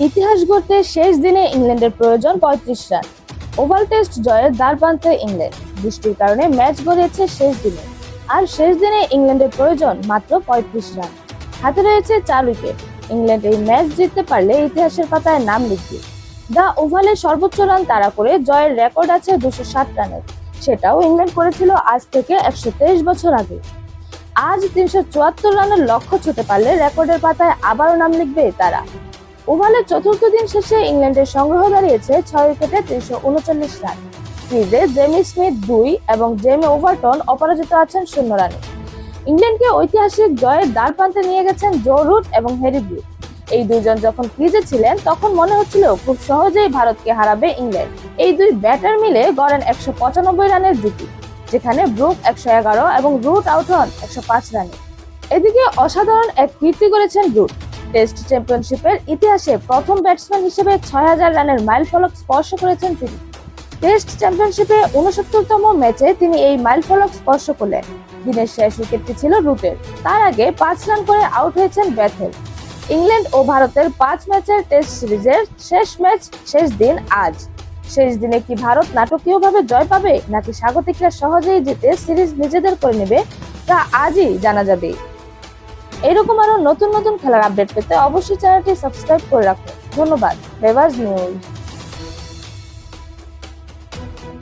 ইতিহাস গড়তে শেষ দিনে ইংল্যান্ডের প্রয়োজন পঁয়ত্রিশ রান। ওভাল টেস্ট জয়ের দ্বার প্রান্তে ইংল্যান্ড। বৃষ্টির কারণে ম্যাচ গড়িয়েছে শেষ দিনে। আর শেষ দিনে ইংল্যান্ডের প্রয়োজন মাত্র পঁয়ত্রিশ রান। হাতে রয়েছে চার উইকেট। ইংল্যান্ড এই ম্যাচ জিততে পারলে ইতিহাসের পাতায় নাম লিখবে। দ্য ওভালে সর্বোচ্চ রান তাড়া করে জয়ের রেকর্ড আছে দুশো ষাট রানের। সেটাও ইংল্যান্ড করেছিল আজ থেকে একশো তেইশ বছর আগে। আজ তিনশো চুয়াত্তর রানের লক্ষ্য ছুতে পারলে রেকর্ডের পাতায় আবারও নাম লিখবে তারা। ওভালের চতুর্থ দিন শেষে ইংল্যান্ডের সংগ্রহ দাঁড়িয়েছে ছয় উইকেটে তিনশো উনচল্লিশ রান। ক্রিজে জেমি স্মিথ দুই এবং জেমি ওভারটন অপরাজিত আছেন শূন্য রানে। ইংল্যান্ডকে ঐতিহাসিক জয়ের দ্বার প্রান্তে নিয়ে গেছেন জো রুট এবং হ্যারি ব্রুক এই দুইজন যখন ক্রিজে ছিলেন, তখন মনে হচ্ছিল খুব সহজেই ভারতকে হারাবে ইংল্যান্ড। এই দুই ব্যাটার মিলে গড়েন একশো পঁচানব্বই রানের জুটি, যেখানে ব্রুক একশো এগারো এবং রুট আউট হন একশো পাঁচ রানে। এদিকে অসাধারণ এক কীর্তি করেছেন রুট। টেস্ট চ্যাম্পিয়নশিপের ইতিহাসে প্রথম ব্যাটসম্যান হিসেবে ছয় হাজার রানের মাইল ফলক স্পর্শ করেছেন তিনি। টেস্ট চ্যাম্পিয়নশিপে উনসত্তরতম ম্যাচে তিনি এই মাইল ফলক স্পর্শ করলেন। দিনের শেষ উইকেটটি ছিল রুটের। তার আগে পাঁচ রান করে আউট হয়েছেন ব্যাথেল ইংল্যান্ড ও ভারতের পাঁচ ম্যাচের টেস্ট সিরিজের শেষ ম্যাচ, শেষ দিন আজ। শেষ দিনে কি ভারত নাটকীয়ভাবে জয় পাবে, নাকি স্বাগতিকরা সহজেই জিতে সিরিজ নিজেদের করে নেবে, তা আজই জানা যাবে। এরকম আরও নতুন নতুন খেলার আপডেট পেতে অবশ্যই চ্যানেলটি সাবস্ক্রাইব করে রাখুন। ধন্যবাদ। বেবাজ নিউজ